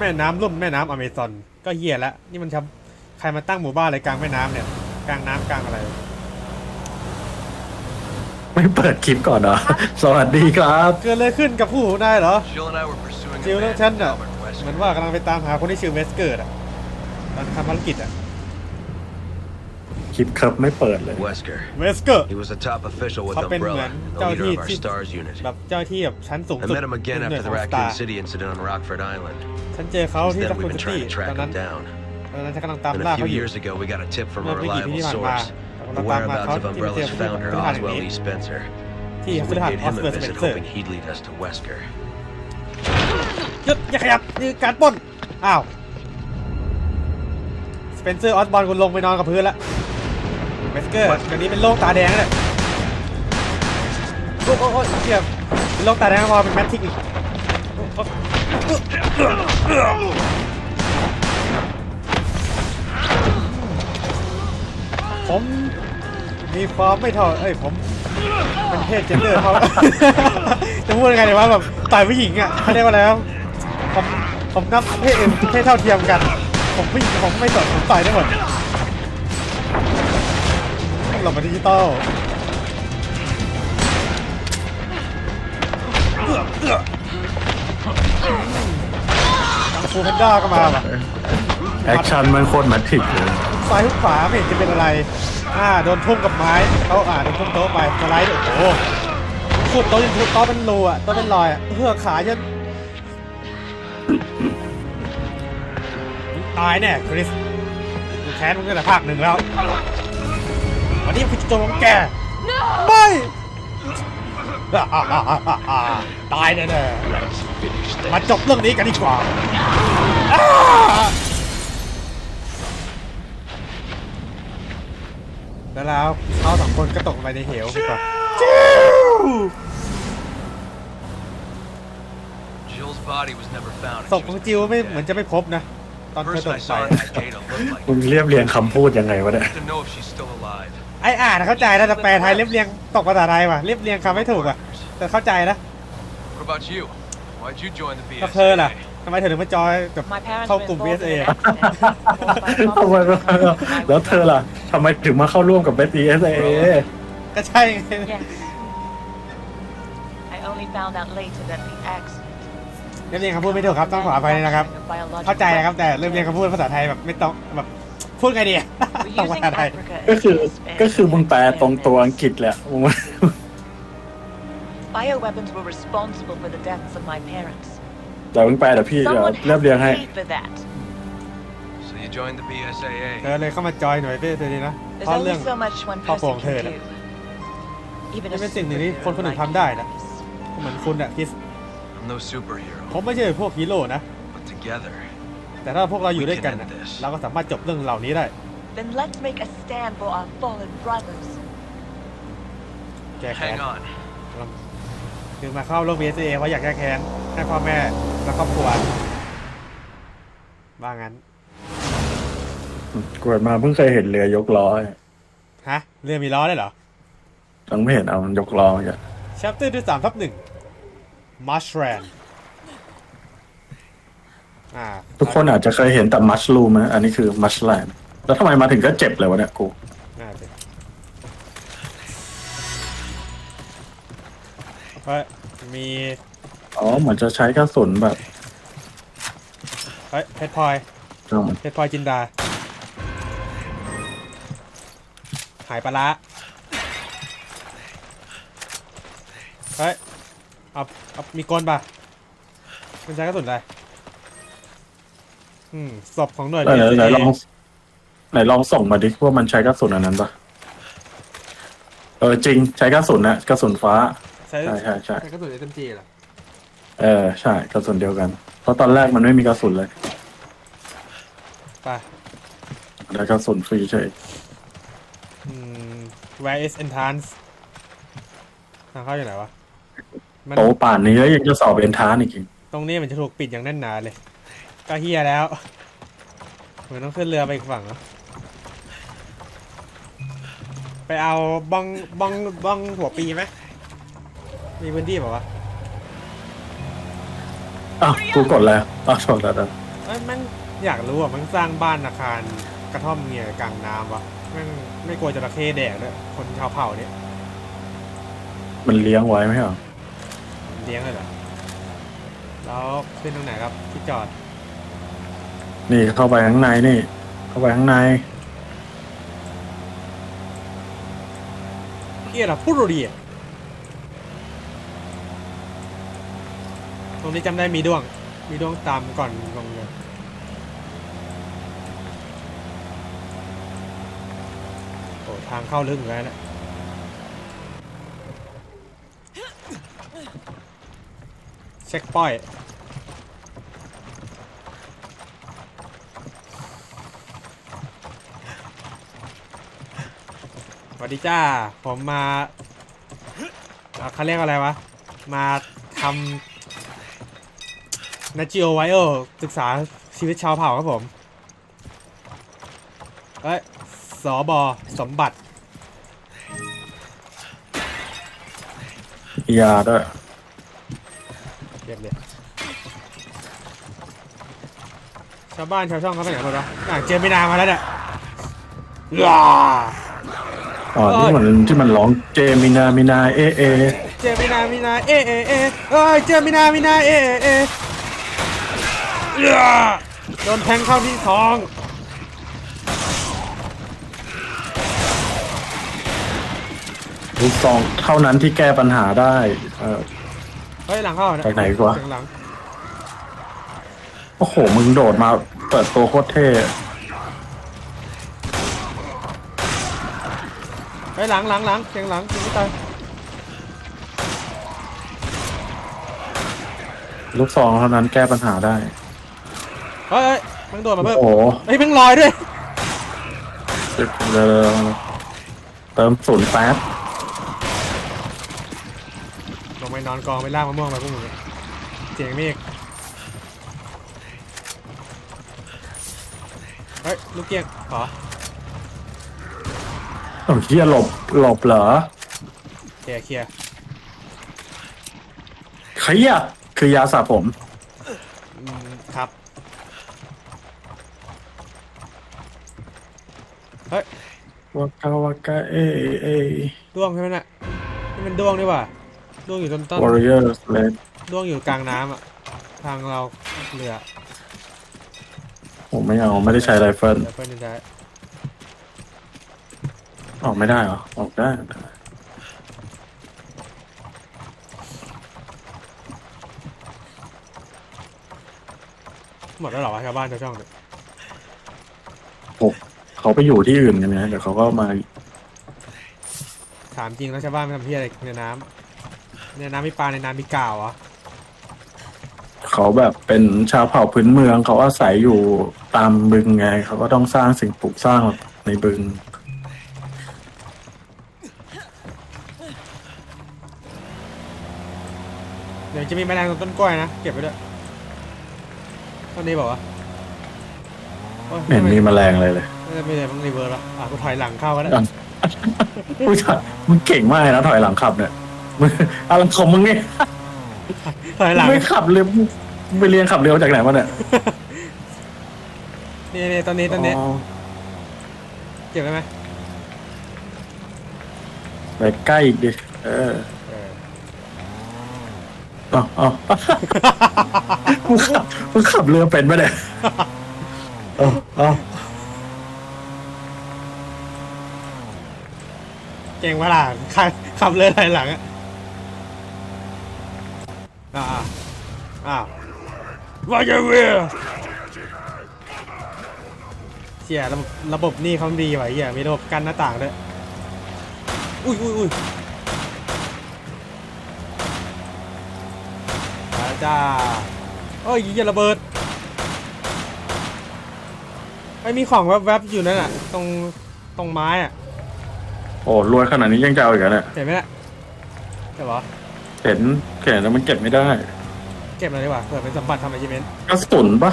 แม่น้ำลุ่มแม่น้ำอเมซอนก็เฮียแล้วนี่มันทำใครมาตั้งหมู่บ้านอะไรกลางแม่น้ำเนี่ยกลางน้ำกลางอะไร ไม่เปิดคลิปก่อนเหรอ สวัสดีครับ เกิดอะไรขึ้นกับผู้หูนายเหรอ Jill and I were pursuing จิ a ว man เรื่องฉัน named อะ Albert เหมือน Wesker. ว่ากำลังไปตามหาคนที่ชื่อเวสเกิร์ดอะตอนทำภารกิจอะ คลิปเคิร์ฟไม่เปิดเลย Wesker. เวสเกิร์ด He was a top official with เขาเป็นเหมือน Umbrella, เจ้า the ที่ leader of our ที่ STARS unit. แบบเจ้าที่แบบชั้นสูง I สุด met him again หน่วย after the ของ Raccoon Star City incident on Rockford Island. ฉันเจอเขา Since ที่ then, รักคุ we've ณ been ซิตี้ trying to track ตอนนั้น him down. ตอนนั้นฉันกำลังตาม And ล่า a เขา few อยู่ years ago, we got a tip from เมื่ a อไม่กี่ปี reliable ที่ผ่านมา source. เรา The กำลังตามมา whereabouts เขา of ที่มาเจอ Umbrella's ผู้ founder พฤหัส Oswald นี้ E. Spencer. ที่ So พฤ we หัส paid ออส him เวิร์ a ดสเปน visit, เซอร์ hoping he'd lead us to Wesker. หยุดอย่าขยับนี่คือการปล้น อ้าว สเปนเซอร์ออสบอลคุณลงไปนอนกับพื้นแล้ว เวสเกอร์เดี๋ยวนี้เป็นโรคตาแดงแล้วเนี่ยโอ้โหโอ้โหเทียบเป็นโรคตาแดงไม่พอเป็นแมททิกอีกโอ้โหผมมีความไม่เท่าเอ้ยผมเป็นเพศเจนเดอร์เขาจะพูดยังไงดีวะแบบต่อยผู้หญิงอะเขาเรียกว่าอะไรวะผมผมนับเพศอื่นเพศเท่าเทียมกัน ผมผู้หญิงผมไม่สนผมต่อยได้หมด เรามาดิจิตอลเอื้อเอื้อทางฟูแพนด้าก็มาว่ะแอคชั่นมันโคตรแมทริกเลยซ้ายทุกขวาไม่เห็นจะเป็นอะไร อ่า โดนทุ่มกับไม้เขาอ่าโดนทุ่มโต๊ะไปสไลด์โอ้โหขุดโต๊ะจนโต๊ะเป็นรูอะโต๊ะเป็นรอยอะเพื่อขาฉันมึงตายแน่คริสกูแค้นมึงตั้งแต่ภาคหนึ่งแล้ว วันนี้คือจุดจบของแก ไม่อ่าอ่าอ่าอ่าอ่าตายแน่ๆมาจบเรื่องนี้กันดีกว่าอ่าแล้วแล้วเขาสองคนก็ตกลงไปในเหวดีกว่าจิ้ว Jill's body was never found. ศ and พ she ของ was จิวไม่ dead. เหมือนจะไม่พบนะ ตอน The เธอต person ก I ไป saw in that data looked like มึงเรียบเรียงคำพูดยังไงวะเนี่ย to know if she's still alive. ไอ้อ่านเข้าใจนะแต่แปลไทยเรียบเรียงตกภาษาไทยว่ะเรียบเรียงคำไม่ถูกอะแต่เข้าใจนะ What about you? Why'd you join the ก็เธอล่ะ BSAA? ทำไมเธอถึงมาจอยกับ My parents เข้า were กลุ่ม involved BSA in อะ an accident. ทำไมแล้วเธอล่ะทำไมถึงมาเข้าร่วมกับเบสตีเอสเอก็ใช่ไง Yes. I only found out later that the accident เรียบเรียงคำพูดไม่ถูกครับต้องขออภัยนะครับ เข้าใจนะครับแต่เรียบเรียงคำพูดภาษาไทยแบบไม่ต้องแบบ พูดไงดีอะ We're ต้องภา using ษาไทย Africa ก็ as คือ a space ก็คือมึงแปลตรงตัวอังกฤษแหละมึงว่า Bioweapons were responsible for the deaths of my parents. แต่มึงแปลแต่พี่เดี๋ยว Someone เรียบ has เรียง to ให้ pay for that. So you joined the BSAA. เธอเลยเข้ามาจอยหน่วยเพื่อดีนะเพ There's ราะ only เรื่อง so much one ครอบครัว person ของเธอ can นะ do. Even นี่ a เป็นสิ่งหนึ่งที่คนคน superhero อื่น like ทำได้นะ you. เหมือนคุณอะคริส I'm no superhero, ผมไม่ใช่พวกฮีโร่นะ but together, แต่ถ้าพวกเราอยู่ด้วยกันน่ะเราก็สามารถจบเรื่องเหล่านี้ได้ Then let's make a stand for our fallen brothers. แก้แค้น hang on. คือมาเข้าโลก BSA เพราะอยากแก้แค้นให้พ่อแม่และครอบครัวว่างั้น เกิดมาเพิ่งเคยเห็นเรือยกล้อฮะ เรือมีล้อได้เหรอ ยังไม่เห็นเอามันยกล้ออย่าง chapter ที่สามทับหนึ่ง Marshland อ่าทุกคนอาจจะเคยเห็นแต่มัชลูมนะอันนี้คือมัชแลนด์แล้วทำไมมาถึงก็เจ็บเลยวะเนี่ยกูน่าจะเพราะมีอ๋อเหมือนจะใช้กระสุนแบบเฮ้ยเพชรพลอยอืมเพชรพลอยจินดา หายปลาร้าเฮ้ยเอาเอามีกลป่ะมันใช้กระสุนอะไร อืมศพของหน่วย ไหนไหน BSA ลองไหนลองส่งมาดิว่ามันใช้กระสุนอันนั้นปะเออจริงใช้กระสุนนะกระสุนฟ้า ใช้ใช่ใช่ใช่ใช้กระสุน SMG เหรอเออใช่กระสุนเดียวกัน เพราะตอนแรกมันไม่มีกระสุนเลยไปได้กระสุนฟรีเฉยอืม where is entrance ทางเข้าอยู่ไหนวะ มันโตป่านนี้แล้วยังจะสอบเอนทานอีกตรงนี้มันจะถูกปิดอย่างแน่นหนาเลย ก็เฮียแล้วเหมือนต้องขึ้นเรือไปอีกฝั่งเนอะไปเอาบ้องบ้องบ้องหัวปีไหมมีพื้นที่เปล่าวะอ้าวกูกดแล้วอ้าวชนแล้วนะทเอ้ยแม่งอยากรู้อะมันสร้างบ้านอาคารกระท่อมเนี่ยกลางน้ำวะแม่งไม่กลัวจระเข้แดกด้วยคนชาวเผ่าเนี่ยมันเลี้ยงไว้ไหมเหรอเลี้ยงเลยเหรอแล้วขึ้นตรงไหนครับที่จอด นี่เข้าไปข้างในนี่ เข้าไปข้างในเกียร์พูดโรดีอะตรงนี้จำได้มีดวง มีดวงตามก่อนลงเลยโอ้ทางเข้าลึกเหมือนกันนะเช็คปอยต์ สวัสดีจ้า ผมมาเอ่อเขาเรียกอะไรวะ มาทำ n a t i o w i r ศึกษาชีวิตชาวเผ่าครับผม เอ้ย สอบอสมบัติ ยาด้วยเรียบเลยชาวบ้านชาวช่องเขาไปไหนหมดวะอะเจมินามาแล้วเนี่ยว้า อ๋อเอ้ที่ยเหมือนที่มันร้องเจมินามินาเอเอเจมินามินาเอเอเอเอ้ยเจมินามินาเอเอเอว้าโดนแทงเข้าที่ท้องลูกซองเท่านั้นที่แก้ปัญหาได้ เออเฮ้ยหลังเข้านะจากไหนวะ เสียงหลัง โอ้โห มึงโดดมาเปิดตัวโคตรเท่ เฮ้ยหลังหลังหลังเสียงหลังยิงไม่ตายลูกซองเท่านั้นแก้ปัญหาได้ เฮ้ยเฮ้ยมันโดดมาเพิ่มโอ้โหเฮ้ยมันลอยด้วยเดี๋ยวเติมศูนย์แป๊บลงไปนอนกองไปล่างมะม่วงไปพวกมึงเสียงเมฆเฮ้ยลูกเกียงขอ โอ้เฮียหลบหลบเหรอเคลียร์เคลียร์เฮียคือยาสระผม อืมครับเฮ้ยวากาวากาเอเอด้วงใช่ไหมน่ะนี่มันด้วงนี่หว่าด้วงอยู่ต้นต้นวอริเออร์เลนด้วงอยู่กลางน้ำอะทางเราเรือผมไม่เอา ไม่ได้ใช้ไรเฟิลเดี๋ยวเพื่อนจะได้ ออกไม่ได้เหรอ ออกได้ หมดแล้วเหรอวะชาวบ้านชาวช่องเนี่ยเขาไปอยู่ที่อื่นกันนะเดี๋ยวเขาก็มาถามจริงแล้วชาวบ้านไม่ทำเพี้ยอะไรในน้ำในน้ำมีปลาในน้ำมีก่าวเหรอะเขาแบบเป็นชาวเผ่าพื้นเมือง เขาอาศัยอยู่ตามบึงไง เขาก็ต้องสร้างสิ่งปลูกสร้างในบึง ยวจะมีแมลงตรงต้นกล้วยนะ เก็บไปด้วยต้นนี้บอกว่าโอ้ยไม่เห็นมีแมลงเลยเลยไม่ได้ไม่ได้ต้องรีเวิร์สละอะกูถอยหลังเข้าก็ได้อะผู้ชายมึงเก่งมากเลยนะถอยหลังขับเนี่ยมึงอะไรของมึงเนี่ยถอยหลัง ไม่ขับเรือมึงไปเรียนขับเรือมาจากไหนมาเนี่ยนี่นี่ต้นนี้ต้นนี้อ๋อเก็บได้ไหมไปใกล้อีกดิเออเอออาเอามึงขับมึงขับเรือเป็นปะเนี่ยเอาเอาเก่งเวลาขับขับเลยถอยหลังอะอ้าอ้าวว่าจะเวียเชี่ยระบบระบบนี่เขาดีว่ะเฮียมีระบบกั้นหน้าต่างด้วยอุ้ยอุ้ยอุ้ย จ้าโอ้ยยิงระเบิดไม่มีของแวบๆอยู่นั่นอะ ตรงตรงไม้อะโอ้รวยขนาดนี้ยังจะเอาอีกเหรอเนี่ยเห็นไหมล่ะเดี๋ยวเหรอเห็นเห็นแล้วมันเก็บไม่ได้ เก็บเลยดีกว่าเผื่อเป็นสมบัติทำอาชีพเมนกระสุนปะ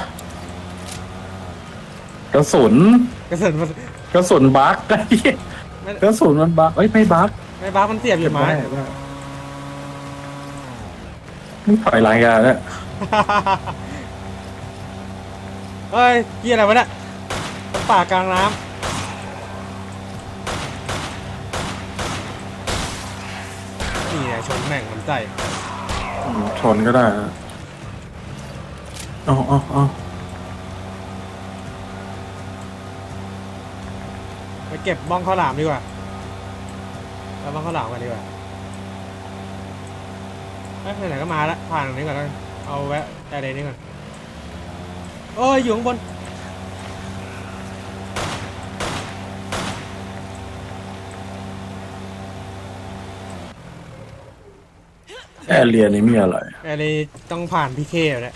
กระสุนกระสุนมันกระสุนบั๊กไอ้เหี้ยไม่กระสุนมันบั๊กเอ้ยไม่บั๊กไม่บ้ามันเสียบอยู่ไม้ เก็บด้มึงถอยหลังยาเนี่ยเฮ้ยเกี่ยอะไรวะเนี่ยป่ากลางน้ำนี่ไงชนแม่งมันใจอืมชนก็ได้นะเอาเอาเอาไปเก็บบ้องข้าวหลามดีกว่าเอาบ้องข้าวหลามมาดีกว่า เอ้ยไหนๆก็มาแล้วผ่านตรงนี้ก่อนแล้วกันเอาแวะแต่เดนนี้ก่อนโอ้ยอยู่ข้างบนแอร์เรียนี้มีอะไรแอร์นี้ต้องผ่านพีเคอยู่แล้ว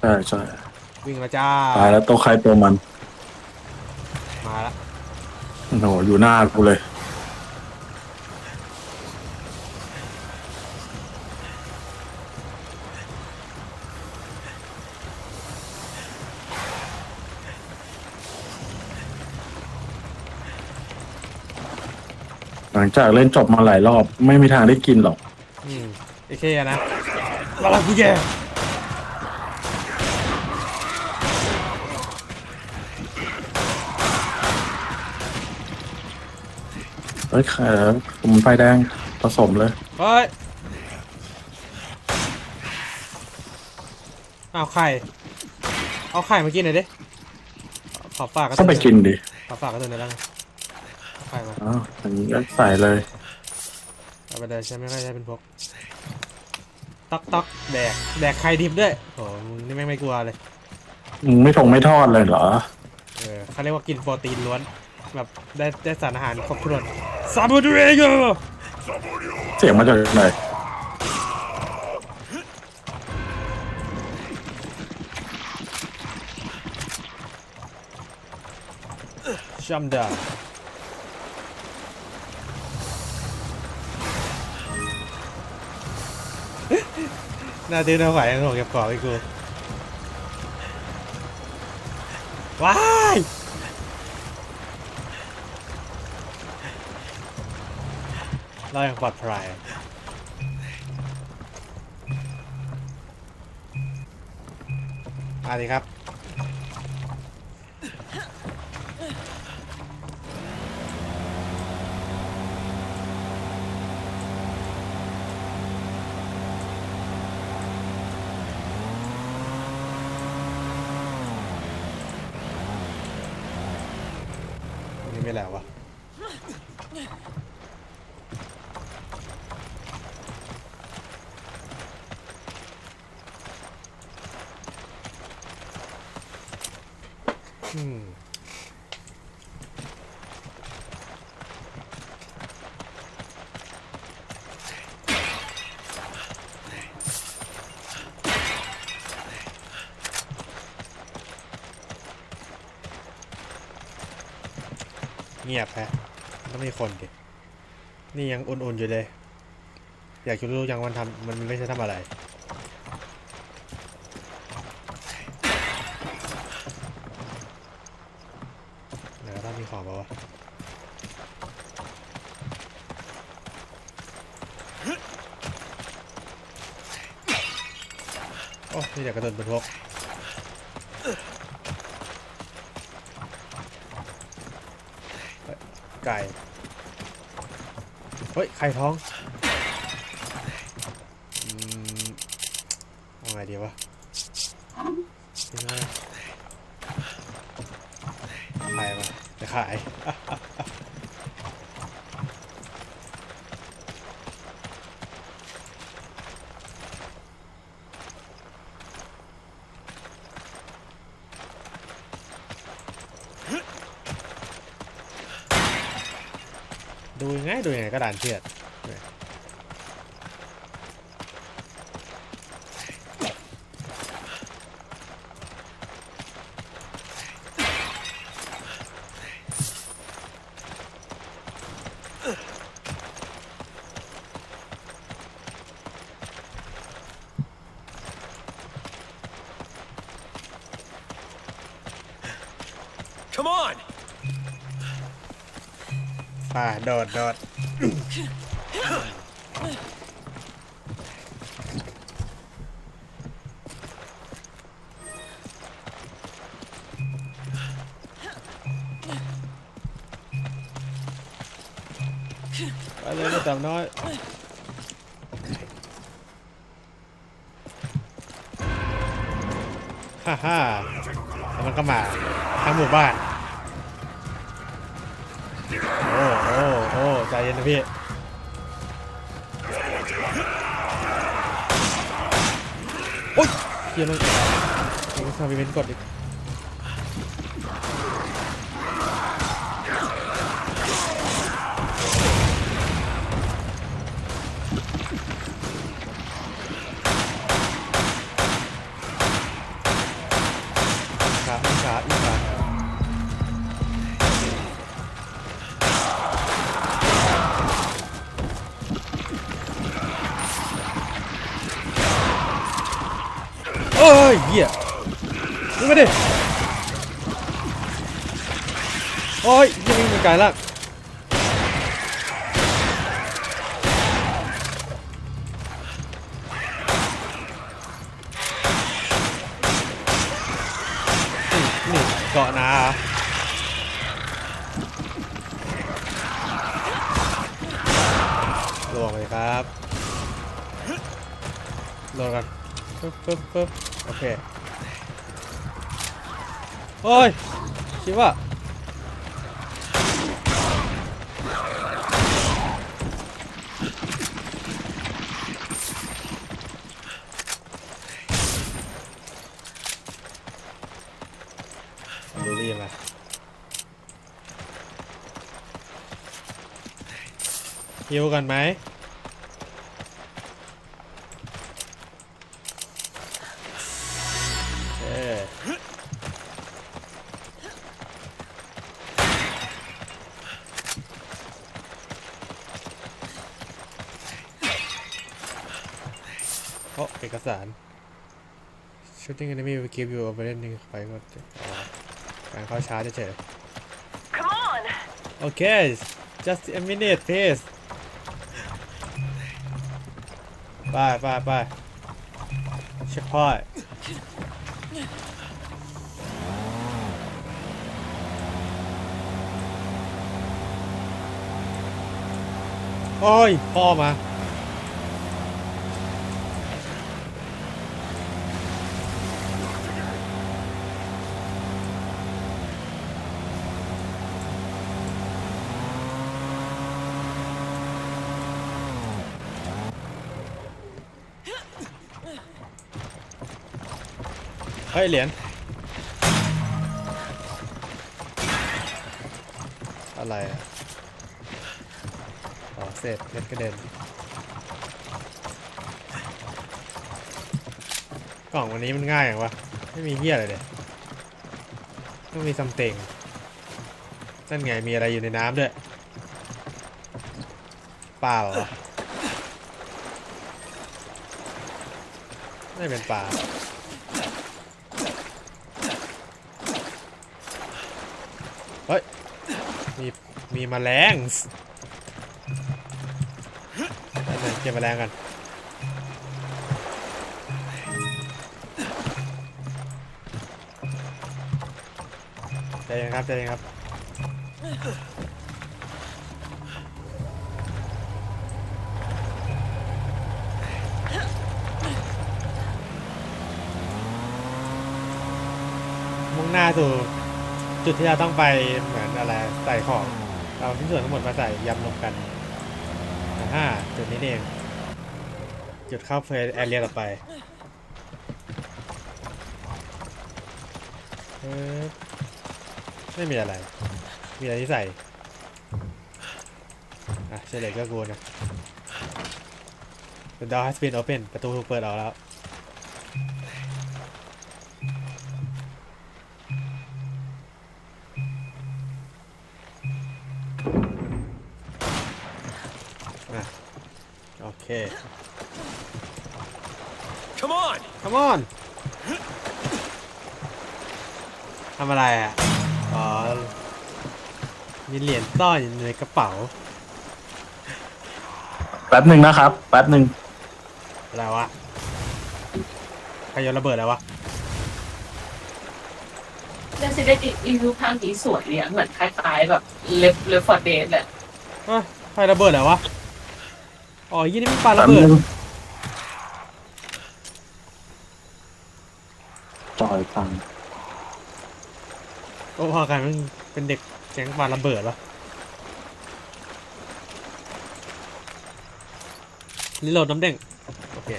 ใช่ใช่วิ่งมาจ้าตายแล้วตัวใครตัวมันมาแล้วโอ้โหอยู่หน้ากูเลย หลังจากเล่นจบมาหลายรอบ ไม่มีทางได้กินหรอกอืมพีเคอะนะมาแล้วกูแย่เฮ้ยเออผมไฟแดงผสมเลยเฮ้ยเอาไข่ เอาไข่มากินหน่อยดิขอฝากกระก็ไปกินดิขอฝากกระตุ้นหน่อยแล้วกันเอา ไข่มาอ้าวอย่างนี้ก็ใส่เลยเอาไปเลยใช่ไหมไม่ใช่เป็นพกต๊อกต๊อกแดกแดกไข่ดิบด้วยโอ้มึงนี่แม่งไม่กลัวเลย มึงไม่ทงไม่ทอดเลยเหรอ เออเขาเรียกว่ากินโปรตีนล้วน แบบได้ได้สารอาหารครบถ้วนซาบูดูเรโกเสียงมาจากไหนชัมดา น่าตื้อนเอาไหวของเก็บของไอ้กูว้ายเรายังปลอดภัยมาดีครับ ไม่แล้ววะอืม เงียบแฮะต้องมีคนดินี่ยังอุ่นๆอยู่เลย อยากจะรู้ยังมันทำมันไม่ใช่ทำอะไรไหนก็ต้องมีของป่าวะโอ้นี่เดี๋ยวกระโดดบนพกเฮ้ย ไก่ เฮ้ย ไข่ท้องอืมเอาไงดีวะไข่มาจะขาย ง่ายดูยังไงก็ด่านเชือด ป่าโดดโดดไปเลยไม่ต่าน้อยฮ่าฮ่าแล้วมันก็มาทั้งหมู่บ้าน ใจเย็นนะพี่โอ๊ยเฮียเลยยังทำอีเวนต์กดอีก มาดิโอ้ยยังมีไกลละนี่นี่เกาะนาลวงเลยครับลงกันปึ๊บปึ๊บปึ๊บโอเค โอ้ยคิดว่าดูรีมาฮิวกันไหมเอ้โอ้เอก สาร shooting enemy will give you a warning ไปหมดอ๋อการเข้าชาร์จเฉย Come on! ๆโอเค just a minute please ไปไปไปเช็คพอยต์โอ้ยพ่อมา ฮ้ยเหรียญอะไรอะอ๋อเศษเม็ดกระเด็นกล่องวันนี้มันง่ายอย่างวะ ไม่มีเฮียอะไรเลยต้องมีซัมเต็งนั่นไงมีอะไรอยู่ในน้ำด้วยปลาเหรอไม่เป็นปลา เฮ้ย มี มีมแมลงไปเลยเก็บมแมลงกันใจเย็นครับใจเย็นครับมุ่งหน้าสู่ จุดที่เราต้องไปเหมือนอะไรใส่ของเราที่ส่วนทั้งหมดมาใส่ยำรวมกันอ่าจุดนี้เอง จุดเข้าเพลแอเรียต่อไปไม่มีอะไร มีอะไรที่ใส่ อะเฉลยก็กูนะ The door has been open ประตูถูกเปิดออกแล้ว ซ่อนอยู่ในกระเป๋า แป๊บหนึ่งนะครับ แป๊บหนึ่งอะไรวะใครโยนระเบิดแล้ววะ เรื่องซีรีส์รีวิวภาคนี้สวยเนี่ยเหมือนคล้ายๆแบบเลฟเลฟฟอร์เดสแหละเอ้ยใครระเบิดแล้ววะ อ๋อยี่นี่มันปลาแป๊ระบเบิดนึงจอยพัง โอ้พอกันมันเป็นเด็กแก๊งปลาระเบิดวะ รีโหลดน้ำเด้งโอเค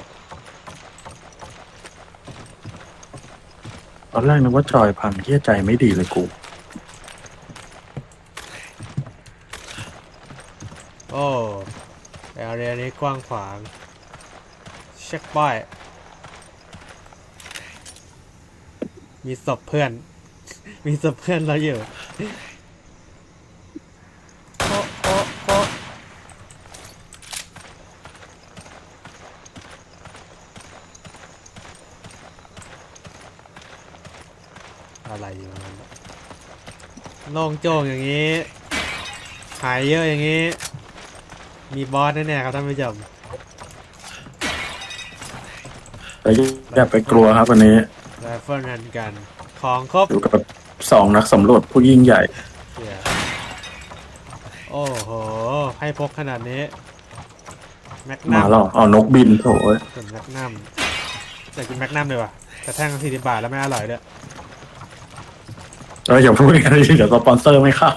ตอนแรกนึกว่าจอยพังเที่ยใจไม่ดีเลยกูโอ้แอเรียนี้กว้างขวาง เช็คป้าย มีศพเพื่อน มีศพเพื่อนเราอยู่โอะโอะโอะอะไรอยู่นั่นน่ะ โล่งโจ้งอย่างนี้หายเยอะอย่างนี้ มีบอสแน่ๆครับท่านผู้ชมแต่อย่าไปกลัวครับวันนี้ไรเฟิลกันกัน ของครบอยู่กับสองนักสำรวจผู้ยิ่งใหญ่เสียโอ้โห ให้พกขนาดนี้ แมกนัมามแล้วเอานกบินโถ่เอ้ยส่วนแมกนัมอยากกินแมกนัมเลยว่ะแต่แท่งสี่สิบบาทแล้วไม่อร่อยด้วย เราอย่าพูดกันเลยเดี๋ยวสปอนเซอร์ไม่เข้า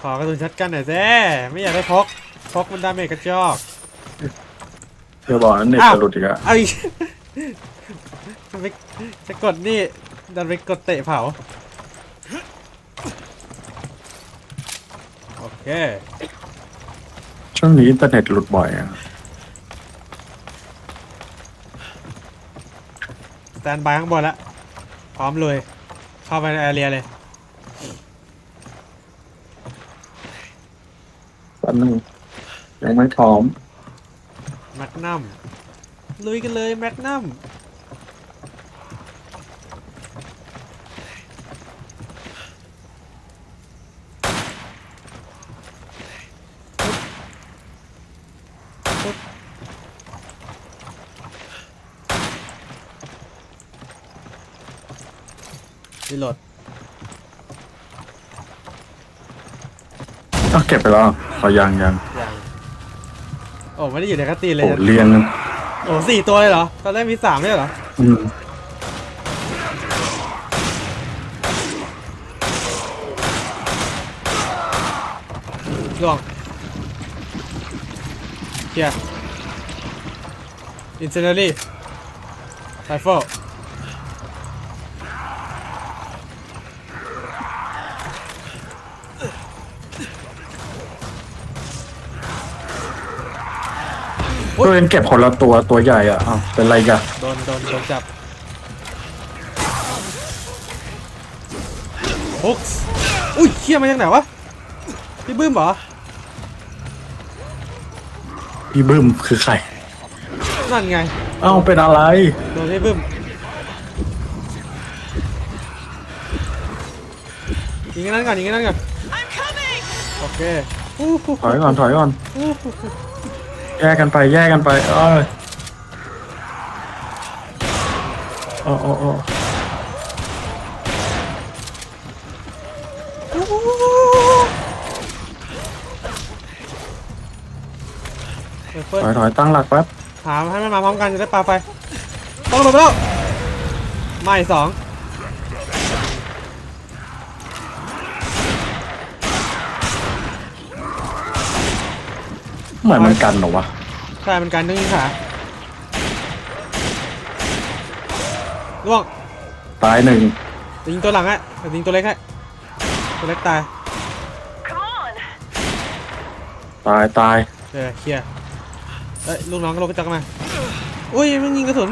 ขอกระสุนชัดกันหน่อยแซ่ไม่อยากได้พกพกมันดาเมจกระจอก เดี๋ยวบอกนั้นเน็ตอ้าว จะหลุดอีกอะเอาอีกจะไปจะกดนี่ดันไปกดเตะเผา โอเค ช่วงนี้อินเทอร์เน็ตหลุดบ่อยอะ แตนบายข้างบนแล้วพร้อมเลย เข้าไปในแอเรียเลยแป๊บนึงยังไม่พร้อม แมกนัมลุยกันเลยแมกนัม รีโหลดต้องเก็บไปแล้วพอยังยังยังโอ้ไม่ได้อยู่ในคัตตีนเลยโอ้นะเรียงกันโอ้สี่ตัวเลยเหรอ ตอนแรกมีสามไม่ใช่เหรอ อืมล่วงเคลียร์อินเซนเนอรี่ไรเฟิ โอ๊ยตัวเองเก็บคนละตัวตัวใหญ่อะอ้าวเป็นไรกันโดนโดนโดนจับฮุกส์อุ้ยเคี้ยมาจากไหนวะ พี่บึ้มเหรอ พี่บึ้มคือใครนั่นไง เอ้าเป็นอะไร โดนพี่บึ้มยิงกันนั้นก่อนยิงกันนั้นก่อนโอเคอู้หูถอยก่อนถอยก่อนอู้หู แยกกันไปแยกกันไปเอ้ยโอ้โอ้โอ้เปิดเปิดถอยถอยตั้งหลักแป๊บถามให้มันมาพร้อมกันจะได้ปาไฟต้องระเบิดไปแล้วไม่สอง เหมือนมันกันเหรอวะใช่มันการต้องยิงขาล่วงตายหนึ่งจะยิงตัวหลังฮะจะยิงตัวเล็กฮะตัวเล็กตาย Come on! ตายตายเออเคลียร์เอ้ยลูกน้องก็ลงไปจักมาอุ้ยมันยิงกระสุน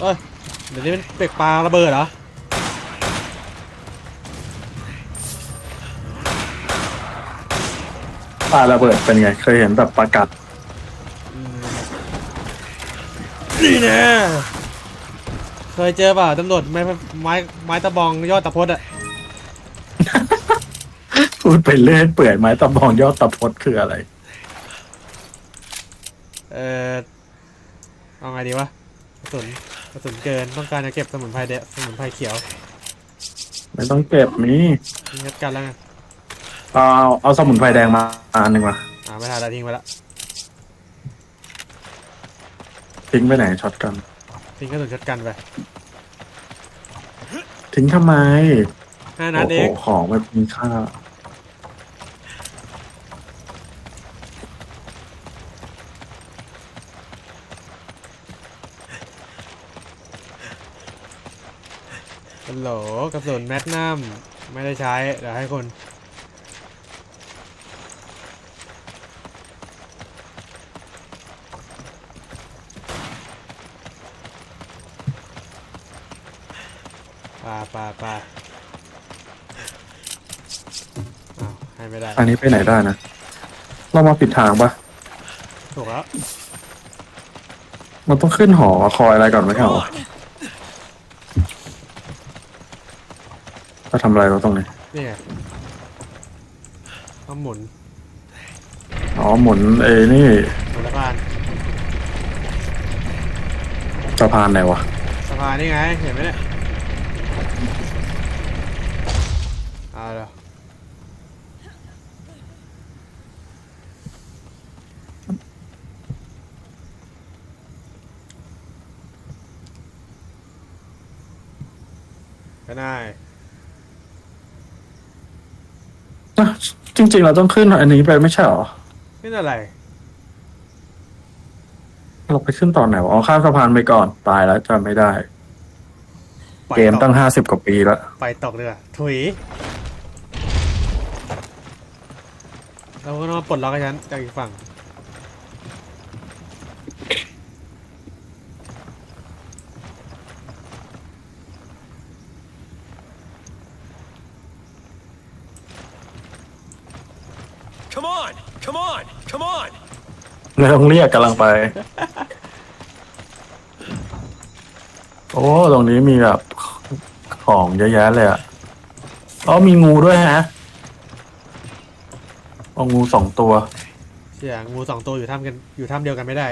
เอ้ยเดี๋ยวนี้เป็นเป็กปลาระเบิดเหรอ ปาระเบิดเป็นไง เคยเห็นแบบประกัดนี่แน่เคยเจอเปล่าตำรวจไม้ไม้ไม้ตะบองยอดตะพดอะพูดไปเรื่อยเปื่อยไม้ตะบองยอดตะพดคืออะไร เออเอาไงดีวะกระสุนกระสุนเกินต้องการจะเก็บสมุนไพรเดะสมุนไพรเขียว ไม่ต้องเก็บมีทิ้งกันแล้วไง เอาเอาสมุนไพรแดงมาอันหนึ่งมาอ่าไม่ทันแล้วทิ้งไปละทิ้งไปไหนช็อตกัน ทิ้งกระสุนช็อตกันไปทิ้งทำไมห้านัดโอ้เอโหงของแบบมีค่า ฮัลโหลกระสุนแมกนัมไม่ได้ใช้เดี๋ยวให้คน ปาปาปาอ้าวให้ไม่ได้อันนี้ไปไหนได้นะ เรามาปิดทางปะถูกแล้วมันต้องขึ้นหอคอยอะไรก่อนไหมครับจะทำอะไรเราตรงนี้ นี่ไงต้องหมุนอ๋อหมุนเอ้นี่หมุนสะพานสะพานไหนวะสะพานนี่ไง เห็นไหมเนี่ยาเดี๋ยวก็ได้อะจริง ๆ เราต้องขึ้นอันนี้ไปไม่ใช่หรอนี่อะไร เราไปขึ้นตอนไหนวะอ๋อข้ามสะพานไปก่อน ตายแล้วจำไม่ได้ไปเกมตตั้กงห้าสิบกว่าปีแล้วไปตกเลยว่ะถุย เราก็ต้องมาปลดล็อกให้ฉันจากอีกฝั่ง Come on! Come on! Come on! ไม่ต้องเรียกกำลังไป โอ้ ตรงนี้มีแบบของเยอะแยะเลยอะอ๋อมีงูด้วยฮะ เอางูสองตัวเชี่ยงูสองตัวอยู่ถ้ำกันอยู่ถ้ำเดียวกันไม่ได้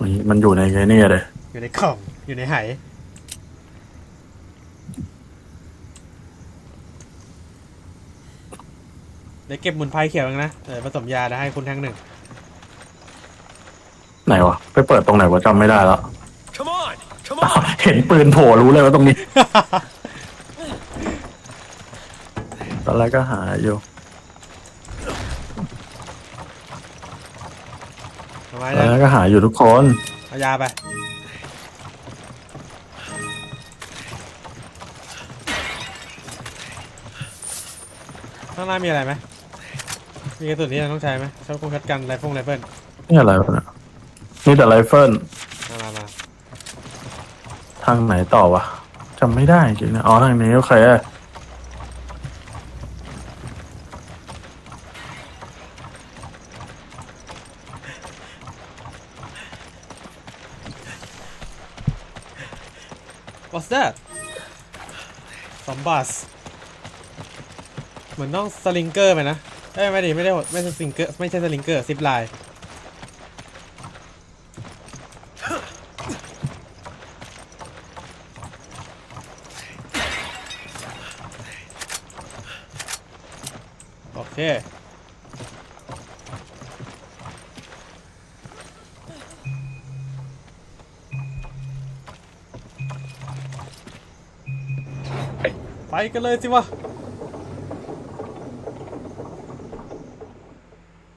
นี่มันอยู่ในไงเนี่ยเลยอยู่ในกล่องอยู่ในไหเดี๋ยวเก็บหมุนไพรเขียวเองนะเออผสมยาแล้วให้คุณแท่งหนึ่งไหนวะไปเปิดตรงไหนวะจำไม่ได้แล้ว Come on! Come อ้าว on! เห็นปืนโผล่รู้เลยว่าตรงนี้ ตอนแรกก็หาอยู่ ทำ ไมตอนนะแรกก็หาอยู่ทุกคน เอายาไปข้างหน้ามีอะไรไหมมีกระสุนที่เราต้องใช้ไหมชอบคงคัดกันไรฟงไรเฟิลนี่อะไรวะเนี่ยนี่แต่ไรเฟิลมามามาทางไหนต่อวะจำไม่ได้จริงๆนะอ๋อทางนี้โอเค บัสเหมือนต้องสลิงเกอร์ไปนะเอ้ยไม่ดิไม่ได้ไม่ใช่สลิงเกอร์ไม่ใช่สลิงเกอร์ซิปไลน์ ไปกันเลยสิวะ